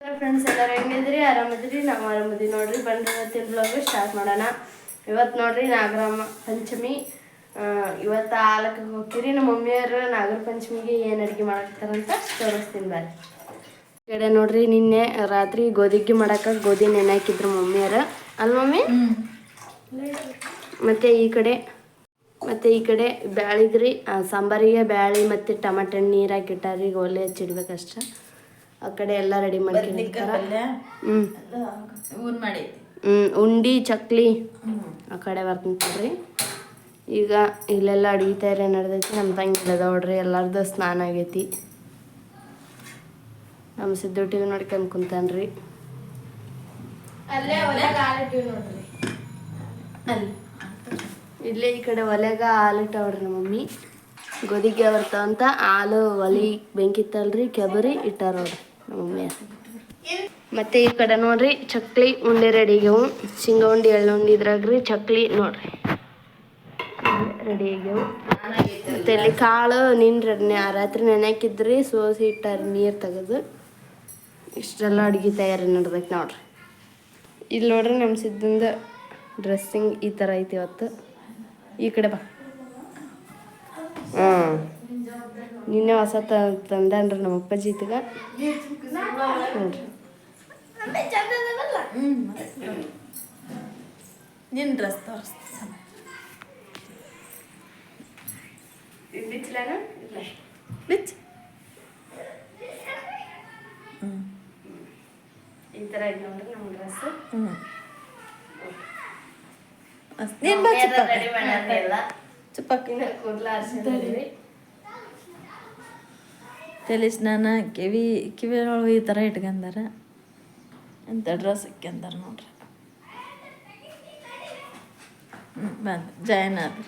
Friends ಎಲ್ಲರೂ ಹೆಂಗಿದ್ರಿ ಆರಾಮದ್ರಿ ನಾವು ಆರಾಮದ್ರಿ ನೋಡ್ರಿ. ಬಂದ್ರೆ ಇವತ್ತಿನ ಬ್ಲಾಗ್ ಸ್ಟಾರ್ಟ್ ಮಾಡೋಣ. ಇವತ್ತು ನೋಡ್ರಿ ನಾಗರ ಪಂಚಮಿ. ಇವತ್ತು ಆಲಕ್ಕೆ ಹೋಗ್ತೀರಿ. ನಮ್ಮ ಮಮ್ಮಿಯವರು ನಾಗರ ಪಂಚಮಿಗೆ ಏನು ಅಡುಗೆ ಮಾಡಾಕತ್ತಾರಂತ ತೋರಿಸ್ತೀನಿ ಬರ್ರಿ. ಕಡೆ ನೋಡ್ರಿ ನಿನ್ನೆ ರಾತ್ರಿ ಗೋಧಿಗೆ ಮಾಡಕ್ಕೆ ಗೋಧಿ ನೆನೆ ಹಾಕಿದ್ರು ಮಮ್ಮಿಯರು ಅಲ್ಲ ಮಮ್ಮಿ? ಮತ್ತೆ ಈ ಕಡೆ, ಮತ್ತೆ ಈ ಕಡೆ ಬ್ಯಾಳಿದ್ರಿ. ಸಾಂಬಾರಿಗೆ ಬ್ಯಾಳಿ ಮತ್ತು ಟಮಾಟೆ, ನೀರು ಹಾಕಿಟ್ಟಾರಿ ಈಗ ಒಲೆ ಹಚ್ಚಿಡ್ಬೇಕಷ್ಟ ಆ ಕಡೆ ಎಲ್ಲ ರೆಡಿ ಮಾಡ್ಕೊಂಡಿರ್ತಾರೆ ಹ್ಞೂ ಊನ್ ಮಾಡಿ. ಹ್ಮ್ ಉಂಡಿ ಚಕ್ಲಿ. ಆ ಕಡೆ ಬರ್ತಿರ್ರಿ ಈಗ ಇಲ್ಲೆಲ್ಲ ಅಡುಗೆ ತಯಾರಿ ನಡೆದೈತಿ. ನಮ್ಮ ತಂಗಿ ಇಲ್ಲದ ನೋಡ್ರಿ ಎಲ್ಲಾರ್ದು ಸ್ನಾನ ಆಗೈತಿ. ನಮ್ಮ ಸಿದ್ದು ಟಿವಿ ನೋಡ್ಕೊಂಡ್ ಕುಂತಾನ್ರಿ. ಅಲ್ಲಿ ಇಲ್ಲೇ ಈ ಕಡೆ ಒಲೆಗ ಹಾಲಿಟ್ಟವ್ರಿ ನಮ್ಮ ಮಮ್ಮಿ. ಗೋಧಿಗೆ ಬರ್ತಾವಂತ ಹಾಲು, ಒಲಿ, ಬೆಂಕಿ ಇತ್ತಲ್ರಿ ಕೆಬರಿ ಇಟ್ಟಾರ ನೋಡ್ರಿ ನಮ್ಮ ಮತ್ತೆ ಈ ಕಡೆ ನೋಡ್ರಿ, ಚಕ್ಲಿ ಉಂಡೆ ರೆಡಿ ಆಗ್ಯವು. ಶೇಂಗಾ ಉಂಡೆ, ಎಳ್ಳು ಉಂಡೆ ಇದ್ರಾಗ್ರಿ ಚಕ್ಲಿ ನೋಡ್ರಿ. ರೆಡಿ ಆಗ್ಯವು. ಮತ್ತೆ ಇಲ್ಲಿ ಕಾಳು ನಿನ್ ರಾತ್ರಿ ನೆನೆಕಿದ್ರಿ ಸೋಸಿ ಇಟ್ಟಾರ ನೀರು ತೆಗೆದು. ಇಷ್ಟೆಲ್ಲ ಅಡುಗೆ ತಯಾರಿ ನೋಡ್ಬೇಕು ನೋಡ್ರಿ. ಇಲ್ಲಿ ನೋಡ್ರಿ ನಮ್ಮ ಸಿದ್ದಂದ ಡ್ರೆಸ್ಸಿಂಗ್ ಈ ಥರ ಐತಿ ಇವತ್ತು. ಈ ಕಡೆ ಬಾ. ಹಾಂ ನಿನ್ನೆ ಹೊಸ ತಂದನ್ರಿ ನಮ್ಮ ಅಪ್ಪಾಜಿ ಇತ್ತಗ ನೋಡ್ರಿ ನಿನ್ ಡ್ರೆಸ್ ತೋರಿಸ್ತೀನಿ. ಬಿಚ್ ಈ ಥರ ಐತಿ ನೋಡ್ರಿ ನಮ್ಮ ಡ್ರೆಸ್. ಹ್ಮ್. ಅಸ್- ನೀನ್ ರೆಡಿ ಮಾಡ್ಯಾರ್ರಿ ಎಲ್ಲ. ಚುಪ್ಪಾಕ. ಇನ್ನು ಕೂದಲ ಆರಿಸಿದ್ರಿ ತಲೆ ಸ್ನಾನ ಕಿವಿ ಕಿವಿ ಒಳಗೆ ಈ ಥರ ಇಟ್ಕೊಂಡಾರ ಅಂತ ಡ್ರೆಸ್ ಇಕ್ಕಂದಾರ ನೋಡ್ರಿ ಹ್ಞೂ ಬಂದು ಜಾಯ್ನ್ ಆದ್ರಿ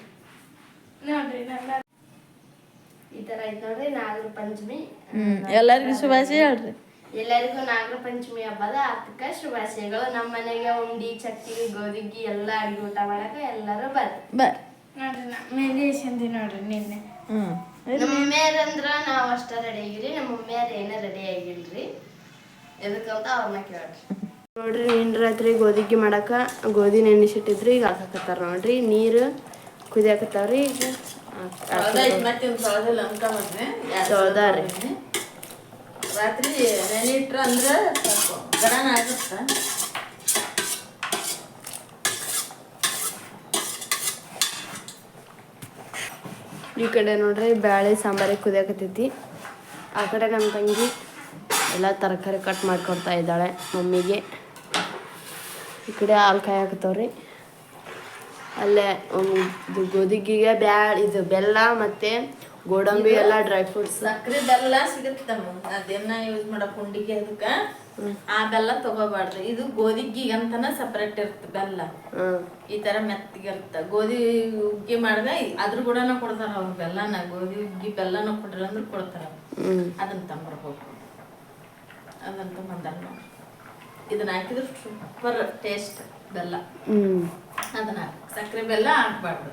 ಈ ಥರ ಐತೆ ನೋಡ್ರಿ ನಾಗರ ಪಂಚಮಿ ಹ್ಞೂ ಎಲ್ಲರಿಗೂ ಶುಭಾಶಯ ಹೇಳ್ರಿ ಎಲ್ಲರಿಗೂ ನಾಗರ ಪಂಚಮಿ ಹಬ್ಬದ ಆರ್ಥಿಕ ಶುಭಾಶಯಗಳು ನಮ್ಮ ಮನೆಗೆ ಉಂಡಿ ಚಕ್ಕಿ ಗೋಧಿಗಿ ಎಲ್ಲ ಅಡಿಗೆ ಊಟ ಮಾಡಕ್ಕೆ ಎಲ್ಲರೂ ಬರ್ರಿ ಬರ್ರಿ ನೋಡ್ರಿ ನಿನ್ನೆ. ಹ್ಞೂ ನಮ್ಮ ಮಮ್ಮಿಯರಂದ್ರ ನಾವು ಅಷ್ಟ ರೆಡಿ ಆಗಿರಿ ನಮ್ಮ ಮಮ್ಮಿಯರ್ ಏನ ರೆಡಿ ಆಗಿಲ್ರಿ. ಎದಕ್ಕಂತ ಅವ್ರನ್ನ ಕೇಳ್ರಿ. ನೋಡ್ರಿ ನಿನ್ ರಾತ್ರಿ ಗೋಧಿಗೆ ಮಾಡಾಕ ಗೋಧಿ ನೆನೆಸಿಟ್ಟಿದ್ರಿ ಈಗ ಹಾಕಕತ್ತಾರ ನೋಡ್ರಿ. ನೀರು ಕುದಿಯಾಕತ್ತಾವ್ರಿ ಈಗ ಸೌದಾರಿ ರಾತ್ರಿ ನೆನೆ ಇಟ್ರ ಅಂದ್ರೆ ಗಡನ ಆಗುತ್ತ. ಈ ಕಡೆ ನೋಡ್ರಿ ಬ್ಯಾಳೆ ಸಾಂಬಾರಿಗೆ ಕುದಿಯಾಕತ್ತೈತಿ. ಆ ಕಡೆ ನಮ್ಮ ತಂಗಿ ಎಲ್ಲ ತರಕಾರಿ ಕಟ್ ಮಾಡ್ಕೊಡ್ತಾ ಇದ್ದಾಳೆ ಮಮ್ಮಿಗೆ. ಈ ಕಡೆ ಹಾಲು ಕಾಯಕತ್ತವ್ರಿ ಅಲ್ಲೇ ಒಂದು ಇದು ಗೋಧಿಗೆ ಬ್ಯಾಳ ಇದು ಬೆಲ್ಲ ಮತ್ತೆ ಗೋಡಂಬಿ ಎಲ್ಲ ಡ್ರೈ ಫ್ರೂಟ್ಸ್ ಸಕ್ಕರೆ ಬೆಲ್ಲ ಸಿಗುತ್ತೆ ಅದನ್ನ ಯೂಸ್ ಮಾಡಕ್ ಉಂಡಿಗೆ ಅದಕ್ಕ. ಆ ಬೆಲ್ಲ ತಗೋಬಾರ್ದು. ಇದು ಅಂತಾನ ಸಪ್ರೇಟ್ ಇರುತ್ತೆ ಬೆಲ್ಲ. ಈ ತರ ಮೆತ್ತಗಿರುತ್ತ ಗೋಧಿ ಹುಗ್ಗಿ ಮಾಡಿದ್ರೆ ಅದ್ರ ಕೂಡ ಕೊಡ್ತಾರ ಅವ್ರು ಬೆಲ್ಲನ. ಗೋಧಿ ಹುಗ್ಗಿ ಬೆಲ್ಲನ ಕೊಡ್ರಿ ಅಂದ್ರೆ ಕೊಡ್ತಾರ ಅದನ್ನ ತಂಬರ್ಬೇಕು. ಅದನ್ನ ತಗೊಂಬಂದಾರ ನೋಡಿ. ಇದನ್ನ ಹಾಕಿದ್ರೆ ಸೂಪರ್ ಟೇಸ್ಟ್ ಬೆಲ್ಲ. ಅದನ್ನ ಹಾಕ್- ಸಕ್ಕರೆ ಬೆಲ್ಲ ಹಾಕ್ಬಾರ್ದು.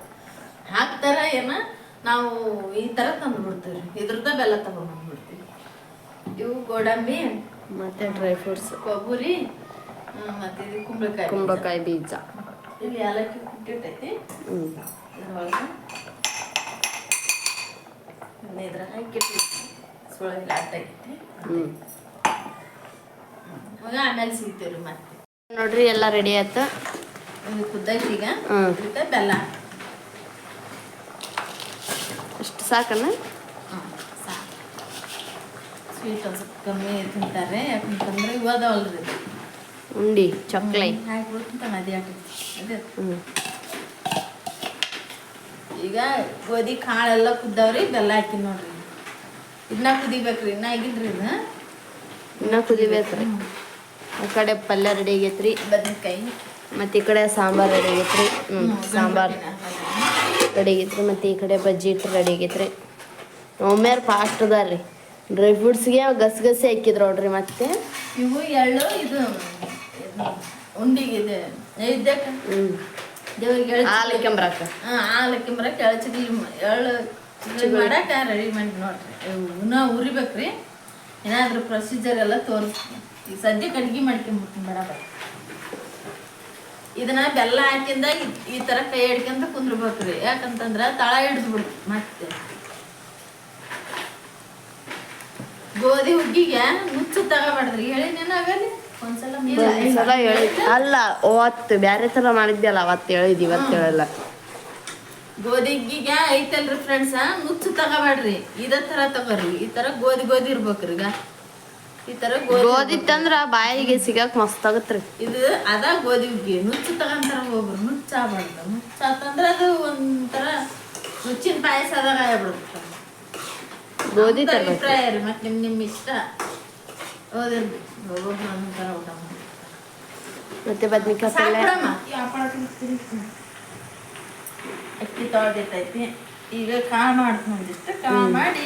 ಹಾಕ್ತಾರ ಏನ ನಾವು ಈ ತರ ತಂದು ಬಿಡ್ತೀವಿ ಇದ್ರದ ಬೆಲ್ಲ ತಗೊಂಡ್ಬಿಡ್ತೀವಿ ಇವು ಗೋಡಂಬಿ ಮತ್ತೆ ಡ್ರೈ ಫ್ರೂಟ್ಸ್ ಕೊಬ್ಬರಿ ಮತ್ತೆ ಇದು ಕುಂಬಳಕಾಯಿ ಕುಂಬಳಕಾಯಿ ಬೀಜ. ಇಲ್ಲಿ ಏಲಕ್ಕಿ ಕುಟ್ಟಿಟ್ಟೈತಿ ಇದ್ರೊಳಗೆ ಇದ್ರ ಹಾಕಿಟ್ಟು ಸುಳಗಿ ಲಾಟಾಗೈತಿ ಹ್ಮ್. ಇವಾಗ ಆಮೇಲೆ ಸಿಗ್ತೀವಿ ಮತ್ತೆ. ನೋಡ್ರಿ ಎಲ್ಲ ರೆಡಿ ಆಯ್ತು? ಇದು ಕುದ್ದೈತಿ ಈಗ. ಬೆಲ್ಲ. ಅಷ್ಟು ಸಾಕಣ್ಣ ಸ್ವೀಟ್ ಒಂದು ಸ್ವಲ್ಪ ಕಮ್ಮಿ ತಿಂತಾರೆ ಯಾಕಂತಂದ್ರೆ ಇವದವಲ್ರಿ ರೀ ಉಂಡಿ ಚಕ್ಲಿ. ಹಾಕ್ಬಿಡ್ತು ನದಿ ಹಾಕೈತಿ ಅದೇ. ಹ್ಮ್. ಈಗ ಗೋಧಿ ಕಾಳೆಲ್ಲ ಕುದ್ದವ್ರಿ ಬೆಲ್ಲ ಹಾಕಿ ನೋಡ್ರಿ. ಇದನ್ನ ಕುದಿಬೇಕ್ರಿ ಇನ್ನ ಆಗಿದ್ರಿ ಇದು ಇನ್ನ ಕುದಿಬೇಕ್ರಿ. ಆ ಕಡೆ ಪಲ್ಯ ರೆಡಿ ಆಗೈತ್ರಿ. ಬದನೆಕಾಯಿ. ಮತ್ತೆ ಈ ಕಡೆ ಸಾಂಬಾರ್ ರೆಡಿ ಆಗೈತ್ರಿ. ಹ್ಮ್ ಸಾಂಬಾರ್ ರೆಡಿ ಆಗೈತ್ರಿ ಮತ್ತೆ ಈ ಕಡೆ ಬಜ್ಜಿ ಇಟ್ಟು ರೆಡಿ ಆಗೈತ್ರಿ. ಒಮ್ಮೆರ್ ಫಾಸ್ಟ್ ಅದಾರ್ರಿ. ಡ್ರೈ ಫ್ರೂಟ್ಸ್ಗೆ ಗಸಗಸೆ ಹಾಕಿದ್ರು ನೋಡ್ರಿ ಮತ್ತೆ. ಇವು ಎಳ್ಳು ಇದು ಇದು ಉಂಡಿಗೆ ಇದೆ ನೈವೇದ್ಯಕ್ಕೆ ಹ್ಮ್. ದೇವ್ರಿಗೆ ಹಾಲು ಕೆಂಬ್ರಾಕ. ಹಾಂ ಹಾಲು ಕಿಂಬ್ರಕ್ಕೆ ಎಳ್ಳು ಚಿಗ್ಲಿ ಎಳ್ಳು ಚಿಗ್ಲಿ ಮಾಡಕ್ಕೆ ರೆಡಿ ಮಾಡಿ ನೋಡ್ರಿ. ಇವನ್ನ ಉರಿಬೇಕ್ರಿ. ಏನಾದ್ರೂ ಪ್ರೊಸೀಜರ್ ಎಲ್ಲ ತೋರಿಸ್ತೀನಿ ಈಗ ಸದ್ಯಕ್ಕೆ ಅಡ್ಗೆ ಮಾಡ್ಕೊಂಬಿಡ್ತೀನಿ ಬೇಡ ಇದನ್ನ ಬೆಲ್ಲ ಹಾಕಿಂದ ಈ- ಥರ ತರ ಕೈ ಹಿಡ್ಕೊಂತ ಕುಂದ್ರಬೇಕ್ರಿ. ಯಾಕಂತಂದ್ರ ತಳ ಹಿಡಿದು ಬಿಡು ಮತ್ತೆ. ಗೋಧಿ ಹುಗ್ಗಿಗೆ ಮುಚ್ಚು ತಗೋಬಾರ್ದ್ರಿ. ಹೇಳಿ ಆಗಲಿ. ಒಂದ್ಸಲ ಹೇಳಿ. ಅಲ್ಲ ಅವತ್ತು ಬ್ಯಾರೆ ತರ ಮಾಡಿದ್ಯಲ್ಲ ಅವತ್ತು ಹೇಳಿದ್ ಇವತ್ತು ಹೇಳಲ್ಲ. ಗೋಧಿ ಹುಗ್ಗಿಗೆ ಐತಲ್ರಿ ಫ್ರೆಂಡ್ಸ್ ಮುಚ್ಚು ತಗೋಬೇಡ್ರಿ. ಇದೇ ತರ ತಗೋರಿ. ಈ ತರ ಗೋಧಿ ಗೋಧಿ ಇರ್ಬೇಕ್ರಿ ಈಗ. ಈ ತರ ಗೋಧಿ ಗೋಧಿ ತಂದ್ರ ಬಾಯಿಗೆ ಸಿಗಕ್ ಮಸ್ತ್ ಆಗತ್ರಿ. ಇದು ಅದ ಗೋಧಿ ಹುಗ್ಗಿ. ನುಚ್ಚು ತಗೊಂತಾರ ಒಬ್ರು ನುಚ್ಚು ಆಗ್ಬಾರ್ದು ನುಚ್ಚು ಆತಂದ್ರ ಅದು ಒಂಥರ ನುಚ್ಚಿನ ಪಾಯಸ ಆದಾಗ ಆಗ್ಬಿಡುತ್ತೆ. ಗೋಧಿ ತರಬೇಕು. ಅಭಿಪ್ರಾಯ ರೀ ಮತ್ತೆ ನಿಮ್ಮ ನಿಮ್ಮ ಇಷ್ಟ? ಒಬ್ಬೊಬ್ರು ಊಟ ಮತ್ತೆ ಬದ್ನಿಕಾಯಿ ಪಲ್ಯ? ಅಕ್ಕಿ ತೊಳೆದಿಟ್ಟೈತಿ ಈಗ ಮಾಡಿ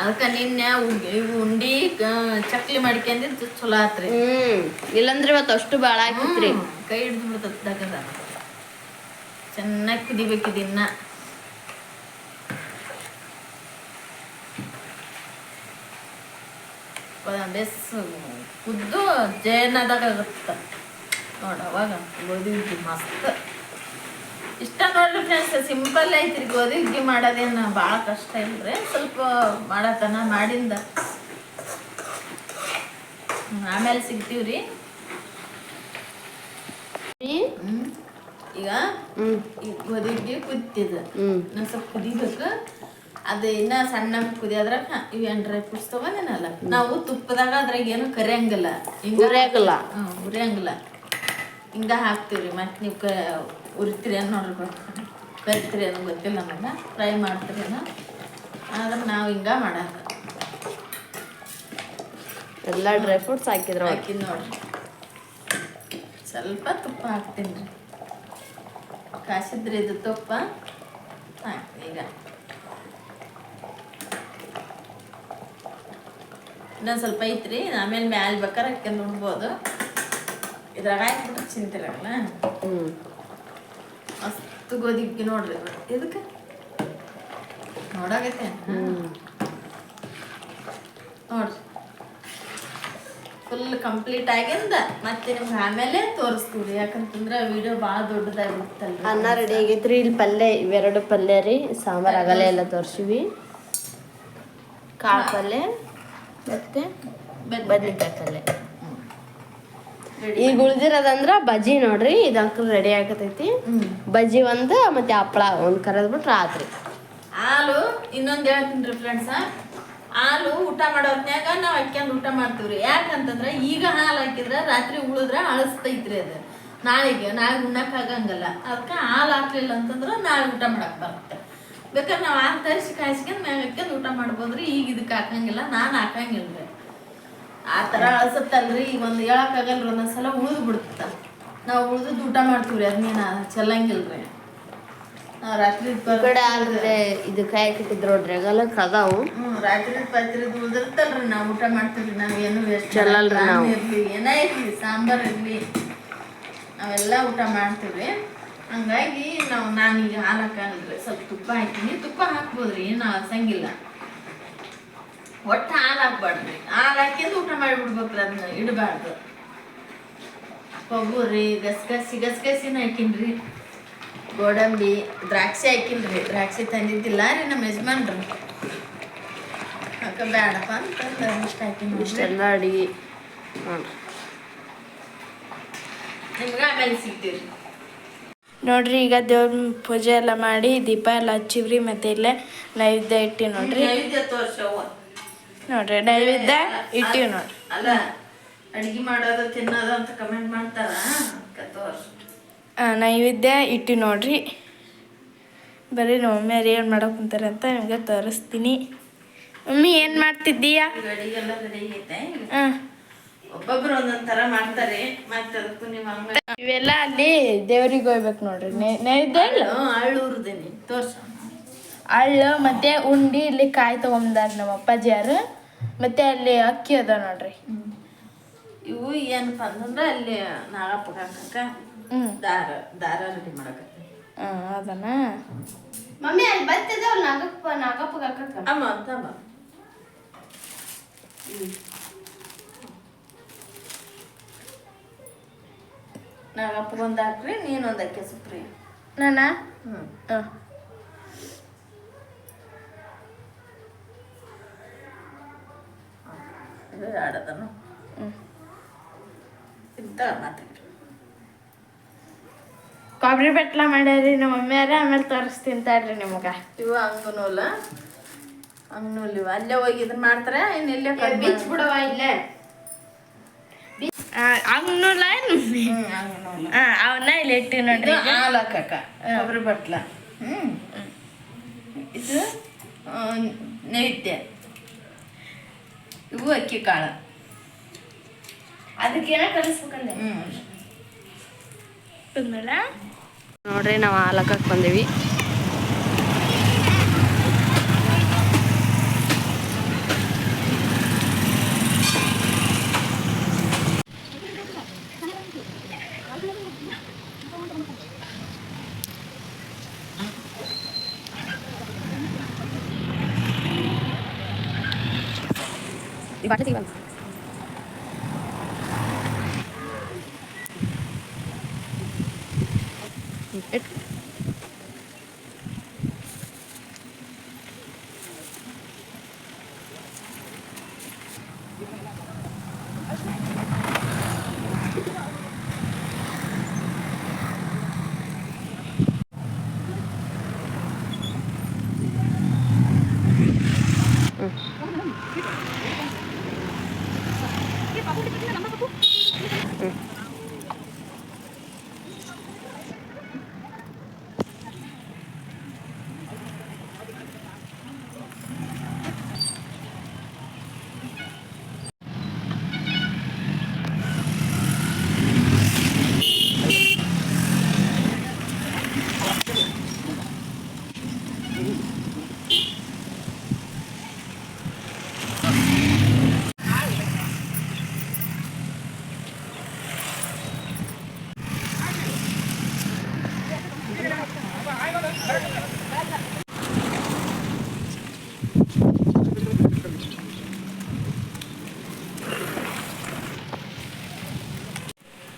ಅದಕ್ಕೆ ನಿನ್ನೆ ಉಂಡಿ ಉಂಡಿ ಕ- ಚಕ್ಲಿ ಮಾಡ್ಕೊಂಡಿದ್ದು ಚಲೋ ಆತ್ರಿ. ಹ್ಮ್. ಇಲ್ಲಂದ್ರೆ ಇವತ್ತು ಅಷ್ಟು ಬಾಳ ಹಾಕಿತ್ರಿ. ಕೈ ಹಿಡಿದು ಬಿಡ್ತದ ಚೆನ್ನಾಗಿ ಕುದಿಬೇಕು ದಿನ ಬೇಸ್ ಕುದ್ದು ಜೇನದಾಗ ಆಗುತ್ತೆ ನೋಡ ಅವಾಗ ಗೋಧಿ ಹುಗ್ಗಿ ಮಸ್ತ್. ಇಷ್ಟ ನೋಡ್ರಿ ಫ್ರೆಂಡ್ಸ್ ಸಿಂಪಲ್ ಐತ್ರಿ ಗೋಧಿ ಹುಗ್ಗಿ ಮಾಡೋದೇನು ಭಾಳ ಕಷ್ಟ ಇಲ್ರಿ. ಸ್ವಲ್ಪ ಮಾಡತನ ಮಾಡಿಂದ. ಆಮೇಲೆ ಸಿಗ್ತೀವ್ರಿ. ಈಗ ಗೋಧಿ ಹುಗ್ಗಿ ಕುದ್ತಿದ. ಸ್ವಲ್ಪ ಕುದಿಬೇಕು. ಅದು ಇನ್ನ ಸಣ್ಣ ಕುದಿಯೋದ್ರಾಗ ಇವು ಏನು ಡ್ರೈ ಫ್ರೂಟ್ಸ್ ತಗೊಂಡೇನಲ್ಲ. ನಾವು ತುಪ್ಪದಾಗ ಅದ್ರಾಗ ಏನು ಕರಿಯಂಗಿಲ್ಲ ಹಿಂಗ ಉರಿಯಂಗಿಲ್ಲ ಹ್ಞೂ ಉರಿಯಂಗಿಲ್ಲ ಹಿಂಗ ಹಾಕ್ತೀವ್ರಿ ಮತ್ತೆ ನೀವು ಕ ಉರಿತೀರಿ ಅನ್ನೋ ನೋಡ್ರಿ ಕರಿತೀರಿ ಅನ್ನೋ ಗೊತ್ತಿಲ್ಲ ನಮಗೆ. ಫ್ರೈ ಮಾಡ್ತೀರಿ ಅನ್ನ. ಆದ್ರೆ ನಾವು ಹಿಂಗ ಮಾಡೋದು. ಎಲ್ಲ ಡ್ರೈ ಫ್ರೂಟ್ಸ್ ಹಾಕಿದ್ರು ಹಾಕಿದ್ ನೋಡ್ರಿ. ಸ್ವಲ್ಪ ತುಪ್ಪ ಹಾಕ್ತೀನಿ. ರೀ ಕಾಸಿದ್ರಿ ಇದು ತುಪ್ಪ. ಹಾಕ್ತೀನಿ ಈಗ. ಇನ್ನೊಂದು ಸ್ವಲ್ಪ ಐತ್ರಿ. ಆಮೇಲೆ ಮ್ಯಾಲೆ ಬೇಕಾರೆ ಹಾಕ್ಯಂದು ಉಣ್ಬೋದು. ಇದ್ರಾಗ ಹಾಕ್ಬಿಟ್ಟು ಚಿಂತಿರಲ್ಲ? ಹ್ಞೂ ಮಸ್ತ್ ಗೋಧಿ ನೋಡ್ರಿ ಇದಕ್ಕೆ ನೋಡಾಗೈತೆ. ನೋಡ್ರಿ. ಫುಲ್ ಕಂಪ್ಲೀಟ್ ಆಗಿಂದ ಮತ್ತೆ ನಿಮ್ಗೆ ಆಮೇಲೆ ತೋರಿಸ್ತೀವಿ ಯಾಕಂತಂದ್ರೆ ವಿಡಿಯೋ ಭಾಳ ದೊಡ್ಡದಾಗಿತ್ತಲ್ಲ ಅನ್ನ ರೆಡಿ ಆಗೈತ್ರಿ. ಇಲ್ಲಿ ಪಲ್ಯ ಇವೆರಡು ಪಲ್ಯ ರೀ. ಸಾಂಬಾರು ಆಗಲ್ಲ ಎಲ್ಲ ತೋರಿಸಿವಿ. ಕಾಳು ಪಲ್ಯ. ಮತ್ತೆ ಬದ್ನಿಕಾಯಿ ಪಲ್ಯ ಈಗ ಉಳ್ದಿರೋದಂದ್ರ ಬಜ್ಜಿ ನೋಡ್ರಿ ಇದು ಅಂಕಲ್ ರೆಡಿ ಆಗತೈತಿ. ಬಜ್ಜಿ ಒಂದು ಮತ್ತೆ ಹಪ್ಪಳ ಒಂದು ಕರೆದ್ಬಿಟ್ರೆ ಆತ್ರಿ. ಹಾಲು ಇನ್ನೊಂದು ಹೇಳ್ತೀನಿ ಫ್ರೆಂಡ್ಸ ಹಾಲು ಊಟ ಮಾಡೋ ಹೊತ್ನ್ಯಾಗ ನಾವು ಹಾಕ್ಯಂದು ಊಟ ಮಾಡ್ತೀವ್ರಿ. ಯಾಕಂತಂದ್ರೆ ಈಗ ಹಾಲು ಹಾಕಿದ್ರೆ ರಾತ್ರಿ ಉಳಿದ್ರೆ ಅಳಿಸ್ತೈತ್ರಿ ಅದು. ನಾಳೆಗೆ ನಾಳೆ ಉಣ್ಣಕ್ಕೆ ಆಗಂಗಲ್ಲ. ಅದಕ್ಕೆ ಹಾಲು ಹಾಕ್ಲಿಲ್ಲ ಅಂತಂದ್ರೆ ನಾಳೆ ಊಟ ಮಾಡಕ್ ಬರುತ್ತೆ. ಬೇಕಾದ್ರೆ ನಾವು ಆರು ತರಿಸಿ ಕಾಯಿಸ್ಕೊಂಡು ಮ್ಯಾಗ ಹಾಕ್ಯಂದು ಊಟ ಮಾಡ್ಬೋದ್ರಿ ಈಗ ಇದಕ್ಕೆ ಹಾಕಂಗಿಲ್ಲ ನಾನು ಹಾಕಂಗಿಲ್ಲ ರೀ ಆ ಥರ ಅಳ್ಸತ್ತಲ್ರಿ ಈಗ ಒಂದು ಹೇಳಕ್ಕಾಗಲ್ರಿ ಒಂದೊಂದ್ಸಲ ಉಳಿದು ಬಿಡುತ್ತ ನಾವು ಉಳಿದು ಊಟ ಮಾಡ್ತೀವ್ರಿ ಅದನ್ನೇನ ಚೆಲ್ಲಂಗಿಲ್ರಿ. ನಾವು ರಾತ್ರಿ ಈ ಕಡೆ ಇದು ನೋಡ್ರಿ ಹ್ಮ್ ರಾತ್ರಿ ಪಾತ್ರಿ ಉಳ್ದಿರ್ತಲ್ರಿ ನಾವು ಊಟ ಮಾಡ್ತೀವಿ ನಾವ್ ಏನು ವೇಸ್ಟ್ ಚೆಲ್ಲಲ್ರಿ ನಾವು. ಇರಲಿ ಏನೇ ಇರ್ಲಿ ಸಾಂಬಾರ್ ಇರ್ಲಿ ನಾವೆಲ್ಲ ಊಟ ಮಾಡ್ತೀವಿ ಹಂಗಾಗಿ ನಾವು ನಾನೀಗ ಹಾಲು ಹಾಕಂದ್ರೆ ಸ್ವಲ್ಪ ತುಪ್ಪ ಹಾಕ್ತೀನಿ. ತುಪ್ಪ ಹಾಕ್ಬೋದ್ರಿ ಏನು ಹಸಂಗಿಲ್ಲ ಒಟ್ಟು ಹಾಲು ಹಾಕ್ಬಾರ್ದ್ರಿ. ಹಾಲು ಹಾಕಿದ್ದು ಊಟ ಮಾಡಿಬಿಡ್ಬೇಕ್ರಿ ಅದನ್ನ ಇಡಬಾರ್ದು. ಕೊಬ್ಬರಿ ಗಸಗಸಿ ಗಸಗಸಿನ ಹಾಕಿನ್ರಿ. ಗೋಡಂಬಿ ದ್ರಾಕ್ಷಿ ಹಾಕಿಲ್ರಿ ದ್ರಾಕ್ಷಿ ತಂದಿದ್ದಿಲ್ಲ ರೀ ನಮ್ಮ ಯಜಮಾನ್ರು. ಅಕ್ಕ ಬೇಡಪ್ಪ ಅಂತಂದ್ರೆ ಹಾಕಿನಿ ಇಷ್ಟ ಇಷ್ಟೆಲ್ಲ ಅಡಿಗೆ ನೋಡ್ರಿ. ನಿಮ್ಗೆ ಆಮೇಲೆ ಸಿಗ್ತೀವಿ ನೋಡ್ರಿ ಈಗ ದೇವ್ರ ಪೂಜೆ ಎಲ್ಲ ಮಾಡಿ ದೀಪ ಎಲ್ಲ ಹಚ್ಚಿವ್ರಿ ಮತ್ತೆ ಇಲ್ಲೇ ನೈವೇದ್ಯ ಇಟ್ಟಿವಿ ನೋಡ್ರಿ. ನೋಡ್ರಿ ನೈವೇದ್ಯ ಇಟ್ಟಿವಿ ನೋಡ್ರಿ. ಅಲ್ಲ ಅಡಿಗೆ ಮಾಡೋದು ತಿನ್ನೋದು ಅಂತ ಕಮೆಂಟ್ ಮಾಡ್ತಾರ? ನೈವೇದ್ಯ ಇಟ್ಟಿ ನೋಡ್ರಿ. ಬರೀ ನಮ್ಮ ಅವ್ರು ಏನು ಮಾಡಕ್ ಕುಂತಾರೆ ಅಂತ ನಿಮ್ಗೆ ತೋರಿಸ್ತೀನಿ. ಮಮ್ಮಿ ಏನು ಮಾಡ್ತಿದ್ದೀಯಾ? ಹಾಂ. ಒಬ್ಬೊಬ್ರು ಒಂದೊಂದ್ ತರ ಮಾಡ್ತಾರೆ ಮತ್ತೆ ಅದಕ್ಕೂ ನೀವು ಹಂಗ ಇವೆಲ್ಲ ಅಲ್ಲಿ ದೇವ್ರಿಗೆ ಹೋಗ್ಬೇಕು ನೋಡ್ರಿ. ನೈ- ನೈವೇದ್ಯ ಇಲ್ಲ? ಅಳ್ಳೂರ್ದೇನಿ ತೋರ್ಸ. ಅಳ್ಳು ಮತ್ತೆ ಉಂಡಿ ಇಲ್ಲಿ ಕಾಯಿ ತಗೊಂಬಂದಾರ ನಮ್ಮ ಅಪ್ಪಾಜಿಯಾರು ಮತ್ತೆ ಅಲ್ಲಿ ಅಕ್ಕಿ ಅದ ನೋಡ್ರಿ. ಇವು ಏನಪ್ಪ ಅಂತಂದ್ರೆ ಅಲ್ಲಿ ನಾಗಪ್ಪ ಹಾಕಕ್ಕ ಹ್ಞೂ ದಾರ ದಾರ ರೆಡಿ ಮಾಡಕ ಹಾಂ ಅದನ್ನ ಮಮ್ಮಿ ಅಲ್ಲಿ ಬತ್ತಿದಾವ್ ನಾಗಪ್ಪ ನಾಗಪ್ಪ ಹಾಕಕ್ಕ. ಅಮ್ಮ ಅಂತ ಅಮ್ಮ ನಾಗಪ್ಪಗೊಂದು ಹಾಕ್ರಿ ನೀನೊಂದು ಹಾಕಿ ಸುಪ್ರಿ ನಾನಾ? ಹ್ಞೂ ಹಾಂ ಇದು ಹ್ಞೂ ಇಂತ ಮಾತಾಡ್ರಿ ಕೊಬ್ಬರಿ ಬೆಟ್ಲ ಮಾಡ್ಯಾರಿ ನಮ್ಮ ಮಮ್ಮಿಯಾರ ಆಮೇಲೆ ತೋರಿಸ್ತೀನಿ ತಡ್ರಿ ನಿಮಗೆ. ಇವು ಹಂಗನೂಲ. ಅಂಗನೂಲ್ ಇವ. ಅಲ್ಲೇ ಹೋಗಿ ಇದನ್ನ ಮಾಡ್ತಾರ ಇನ್ನು ಇಲ್ಲೇ ಬೀಚ್ ಬಿಡವ ಇಲ್ಲೇ ಹಂಗನೂಲ ಹ್ಞೂ ಅಂಗನೂಲ ಹಾಂ ಅವನ್ನ ಇಲ್ಲಿ ಇಟ್ಟಿವಿ ಇದು ನೋಡ್ರಿ ಹಾಲು ಹಾಕಕ್ಕ ಕೊಬ್ಬರಿ ಬಟ್ಲ. ಹ್ಞೂ ಇದು ಆ, ನೈವೇದ್ಯ. ಇವು ಅಕ್ಕಿ ಕಾಳು. ಅದಕ್ಕೇನ ಕಲಿಸ್ಬೇಕಂದೆ? ಹ್ಞೂ ಆಮೇಲೆ ನೋಡ್ರಿ ನಾವು ಹಾಲಕ್ಕಕ್ಕೆ ಬಂದೀವಿ. বাটা থেকে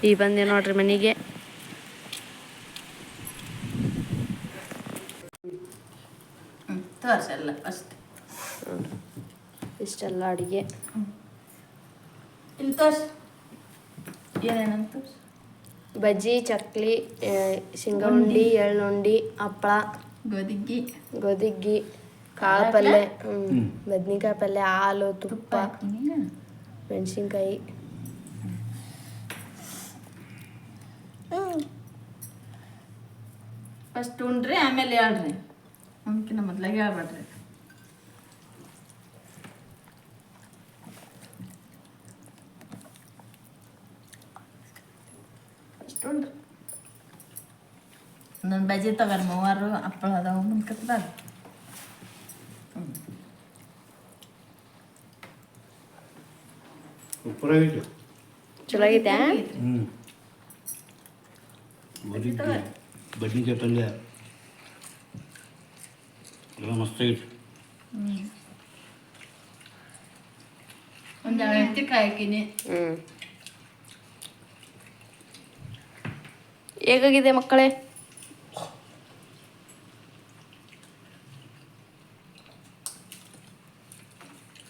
ಈಗ ಬಂದೆ ನೋಡ್ರಿ ಮನೆಗೆ. ಅಷ್ಟೆ ಅಷ್ಟೇ. ಇಷ್ಟೆಲ್ಲ ಅಡುಗೆ. ಇಲ್ಲಿ ತೋರ್ಸಿ. ಏನೇನಂತ ತೋರ್ಸಿ. ಬಜ್ಜಿ ಚಕ್ಲಿ ಶೇಂಗಾ ಉಂಡಿ ಎಳ್ಳುಂಡಿ ಹಪ್ಪಳ ಗೋದಿಗ್ಗಿ ಗೋದಿಗ್ಗಿ ಕಾಳು ಪಲ್ಯ ಹ್ಞೂ ಬದ್ನಿಕಾಯಿ ಪಲ್ಯ ಹಾಲು ತುಪ್ಪ ಮೆಣಸಿನ್ಕಾಯಿ. ಫಸ್ಟ್ ಉಣ್ರಿ ಆಮೇಲೆ ಹೇಳ್ರಿ. ಅದಕ್ಕಿಂತ ಮೊದ್ಲಾಗೆ ಹೇಳ್ಬೇಡ್ರಿ. ಫಸ್ಟ್ ಉಣ್ರಿ. ಒಂದೊಂದು ಬಜ್ಜಿ ತಗೋರಿ ಮೂವರು ಹಪ್ಪಳ ಅದಾವ ಆಗಿತ್ತು ಚಲೋ ಆಗೈತೆ? ಹ್ಞೂ ಬದ್ನಿಕಾಯಿ ಪಲ್ಯ ಎಲ್ಲ ಮಸ್ತಾಗಿತ್ತು ಒಂದು ಮೆಣಸಿನ್ಕಾಯಿ ಹಾಕಿನಿ ಹ್ಞೂ ಹೇಗಾಗಿದೆ ಮಕ್ಕಳೇ?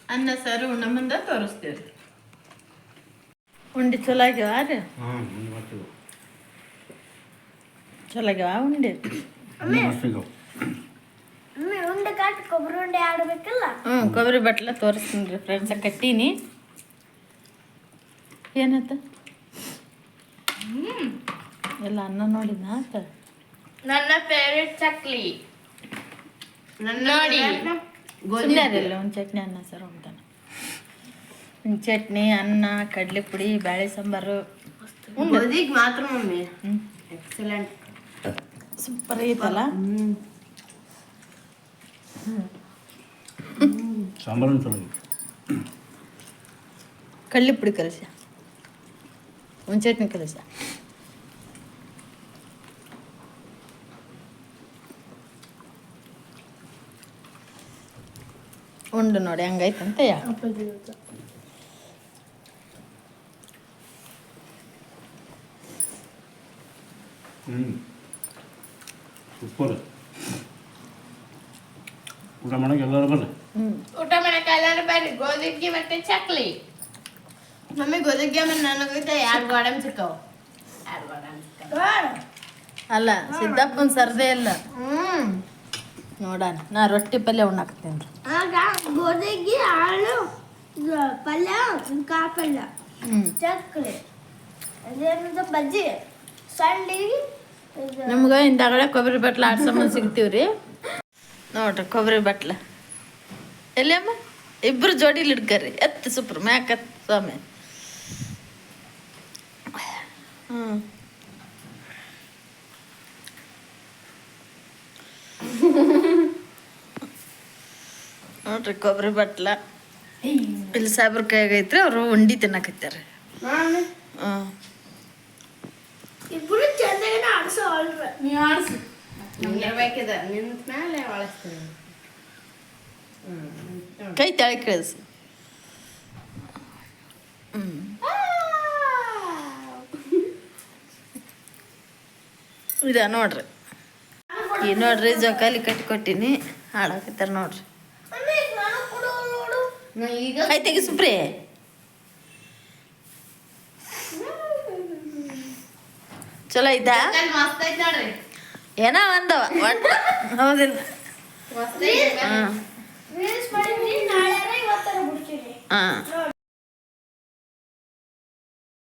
ಅನ್ನ ಸಾರು ಉಣ್ಣ ಮುಂದೆ ತೋರಿಸ್ತೀವಿ ಉಂಡಿ ಚಲೋ ಆಗ್ಯಾವ ರೀ ಉಂಡೆ? ಕಾಟ ಕೊಬ್ಬರಿ ಉಂಡೆ ಆಡ್ಬೇಕಲ್ಲ? ಹ್ಞೂ ಕೊಬ್ಬರಿ ಬಟ್ಲ ತೋರಿಸ್ತೀನಿ ರೀ ಫ್ರೆಂಡ್ಸ ಕಟ್ಟೀನಿ. ಏನತ್ತ? ಎಲ್ಲ ಅನ್ನ ನೋಡಿದ್ನ ಆತ? ನನ್ನ ಫೇವ್ರೆಟ್ ಚಕ್ಲಿ. ನೋಡಿ. ಸುಮ್ಮನೆ ಒಂದು ಚಟ್ನಿ ಅನ್ನ ಸರ್ ಉಂಟಾನ ಒಂದು ಚಟ್ನಿ ಅನ್ನ ಕಡಲೆ ಪುಡಿ ಬ್ಯಾಳೆ ಸಾಂಬಾರು. ಗೋದಿಗೆ ಮಾತ್ರ ಮಮ್ಮಿ. ಹ್ಞೂ. ಎಕ್ಸಲೆಂಟ್ ಸೂಪರ್ ಐತಲ್ಲ ಸಾಂಬಾರು ಚೆನ್ನಾಗಿದೆ ಕಳ್ಳಿಪುಡಿ ಕಲಸ ಒಂದು ಚಟ್ನಿ ಕಲಸ ಉಂಡು ನೋಡಿ ಹಂಗಾಯ್ತಂತೆ ಹ್ಞೂ ಸೂಪರ್ ಊಟ ಮಾಡೋಕೆ ಎಲ್ಲರೂ ಬರ್ರಿ ಊಟ ಮಾಡಕ್ಕೆ ಎಲ್ಲರೂ ಬರ್ರಿ ಗೋಧಿಗೆ ಮತ್ತೆ ಚಕ್ಲಿ ಮಮ್ಮಿ ಗೋಧಿಗೆ ಮತ್ತೆ ನನಗೆ ಎರಡು ಗೋಡಂಬಿ ಸಿಕ್ಕವು ಎರಡು ಗೋಡಂಬಿ ಸಿಕ್ಕವು ಅಲ್ಲ ಸಿದ್ದಪ್ಪನ ಸರ್ದೇ ಇಲ್ಲ ಹ್ಮ್ ನೋಡಣ ನಾ ರೊಟ್ಟಿ ಪಲ್ಯ ಉಣ್ಣಾಕತ್ತೀನಿ ರೀ ಆಗ ಗೋಧಿಗೆ ಹಾಳು ಇದು ಪಲ್ಯ ಕಾಳು ಪಲ್ಯ ಹ್ಞೂ ಚಕ್ಲಿ ಅದೇನದು ಬಜ್ಜಿ ಸಂಡಿಗೆ ಇದು ನಿಮ್ಗೆ ಹಿಂದಾಗಡೆ ಕೊಬ್ಬರಿ ಬಟ್ಲ ಆಡ್ಸಮ್ಮ ಸಿಗ್ತೀವಿ ರೀ ನೋಡ್ರಿ ಕೊಬ್ಬರಿ ಬಟ್ಲ. ಎಲ್ಲಿ ಅಮ್ಮ? ಇಬ್ರು ಜೋಡಿಲಿ ಹಿಡ್ಕರಿ. ಎತ್ತು ಸುಪ್ರ ಮ್ಯಾಕತ್ ಸ್ವಾಮಿ. ಹ್ಞೂ ನೋಡ್ರಿ ಕೊಬ್ಬರಿ ಬಟ್ಲ. ಇಲ್ಲಿ ಸಾಬ್ರ ಕೈಯಾಗೈತ್ರಿ ಅವರು ಉಂಡಿ ತಿನ್ನಕತ್ತಾರೆ ನಾನು? ಹ್ಞೂ ಇಬ್ರು ಚಂದಾಗನ ಆಡ್ಸೋ ಅಲ್ರ ನೀವು ಆಡ್ಸಿ ಇರ್ಬೇಕಿದ ನಿಂತ ಮೇಲೆ ಒಳಸ್ತೀನಿ ಕೈ ತೆಳಗೆ ಕಳಿಸಿ ಹ್ಞೂ ಇದ ನೋಡ್ರಿ ಈ ನೋಡ್ರಿ ಜೋಕಾಲಿ ಕಟ್ಟಿ ಕೊಟ್ಟಿನಿ ಹಾಡಾಕತ್ತಾರ ನೋಡ್ರಿ ಈಗ ಕೈ ತೆಗಿ ಸುಪ್ರಿ ಚಲೋ ಇದ್ದ? ಏನೋ ಒಂದವ ಒಟ್ಟು. ಹೌದಿಲ್ಲ. ಹಾಂ.